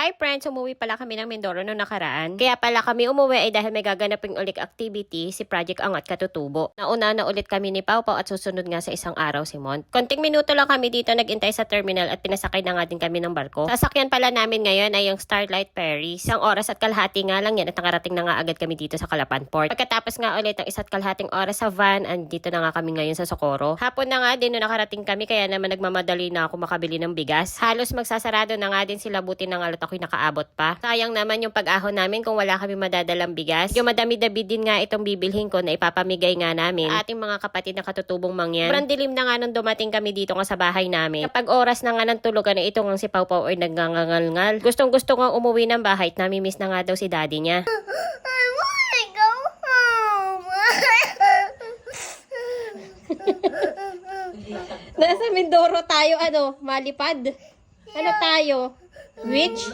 Hi friends, umuwi pala kami ng Mindoro noong nakaraan. Kaya pala kami umuwi ay dahil may gaganaping ulit activity si Project Angat Katutubo. Nauna na ulit kami ni Pau Pau at susunod nga sa isang araw si Mon. Konting minuto lang kami dito nagintay sa terminal at pinasakay na nga din kami ng barko. Sasakyan pala namin ngayon ay yung Starlight Ferry. Isang oras at kalahati nga lang yan at nakarating na nga agad kami dito sa Calapan Port. Pagkatapos nga ulit ng isa't kalahating oras sa van, andito na nga kami ngayon sa Socorro. Hapon na nga din nung nakarating kami kaya naman nagmamadali na ako makabili ng bigas. Halos magsasarado na nga din sila buti na nga ako'y nakaabot pa. Sayang naman yung pag-ahon namin kung wala kami madadalang bigas. Yung madami-dabi din nga itong bibilhin ko na ipapamigay nga namin. Sa ating mga kapatid na katutubong mangyan. Sobrang dilim na nga nung dumating kami dito nga sa bahay namin. Kapag oras na nga ng tulugan na ito nga si Pau ay nagngangangal. Gustong gusto nga umuwi ng bahay at namimiss na nga daw si daddy niya. I wanna go home. Nasa Mindoro tayo, ano, malipad. Ano tayo? which?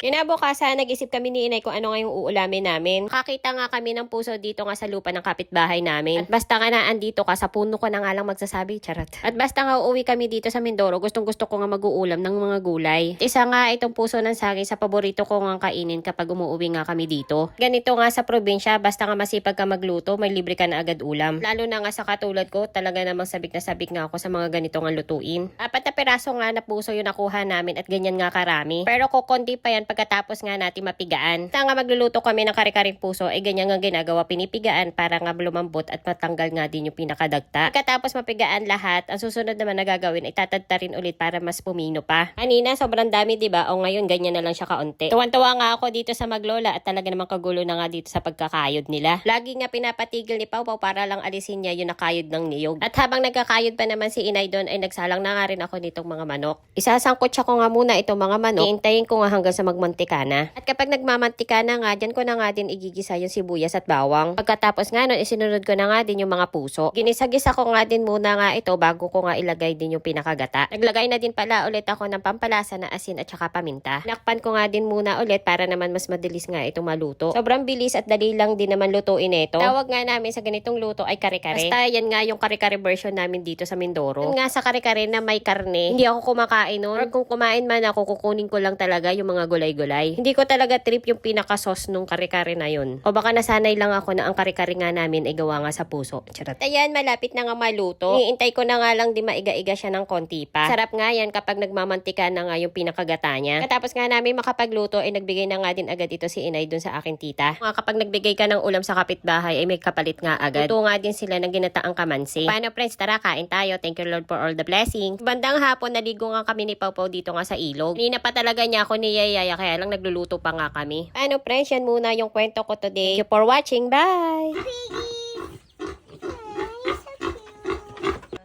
Kinabukasan, nag-isip kami ni inay kung ano nga yung uulamin namin. Kakita nga kami ng puso dito nga sa lupa ng kapitbahay namin. At basta nga na andito ka, sa puno ko na nga lang magsasabi, charot. At basta nga uuwi kami dito sa Mindoro, gustong gusto ko nga mag-uulam ng mga gulay. At Isa nga itong puso ng saging sa paborito ko nga kainin kapag umuwi nga kami dito. Ganito nga sa probinsya, basta nga masipag ka magluto, may libre ka na agad ulam. Lalo na nga sa katulad ko, talaga namang sabik na sabik nga ako sa mga ganito nga lutuin. Apat na piraso nga na puso yung nakuha namin at ganyan nga karami. Pero kukonti pa yan pagkatapos nga natin mapigaan. Basta nga magluluto kami ng kare-karing puso, ay ganyan nga ginagawa, pinipigaan para nga lumambot at matanggal nga din yung pinakadagta. Pagkatapos mapigaan lahat, ang susunod naman na gagawin ay tatadtarin ulit para mas pumino pa. Kanina, sobrang dami, ba? O ngayon, ganyan na lang siya kaunti. Tuwan-tuwa nga ako dito sa Maglola at talaga namang kagulo na nga dito sa pagkakayod nila. Lagi nga pinapatigil ni Pau para lang alisin niya yung nakayod ng niyog. At habang nagkakayod pa naman si Inay doon ay nagsalang na nga rin ako nitong mga manok. Isasangkot siya ko nga muna itong mga manok. Iintayin ko nga hanggang sa magmantika na. At kapag nagmamantika na nga, dyan ko na nga din igigisa yung sibuyas at bawang. Pagkatapos nga nun, isinunod ko na nga din yung mga puso. Ginisagisa ko nga din muna nga ito bago ko nga ilagay din yung pinakagata. Naglagay na din pala ulit ako ng pampalasa na asin at saka paminta. Nakpan ko nga din muna ulit para naman mas madalis nga itong maluto. Sobrang bilis at dali lang din naman lutuin ito. Tawag nga namin sa ganitong luto ay kare-kare. Basta yan nga yung kare-kare version namin dito sa Mindoro. Yun nga sa kare-kare na may karne, hindi ako kumakain nun. Or kung kumain man ako, kukunin ko lang talaga yung mga gulay-gulay. Hindi ko talaga trip yung pinaka-sauce nung kare-kare na yun. O baka nasanay lang ako na ang kare-kare nga namin ay gawa nga sa puso. Charot. Ayan, malapit na nga maluto. Iintay ko na nga lang di maiga-iga siya ng konti pa. Sarap nga yan kapag nagmamantika na nga yung pinakagata niya. Katapos nga namin makapagluto ay nagbigay na nga din agad ito si Inay dun sa aking tita. Nga kapag nagbigay ka ng ulam sa kapitbahay ay may kapalit nga agad. Ito nga din sila ng ginataang kamansi. Paano friends, tara kain tayo. Thank you Lord for all the blessings. Bandang hapon naligo nga kami ni Pau dito nga sa ilog. Kanina pa talaga niya ako niyayaya kaya lang nagluluto pa nga kami. Paano friends, yan muna yung kwento ko today. Thank you for watching. Bye!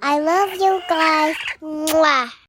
I love you guys. Mwah.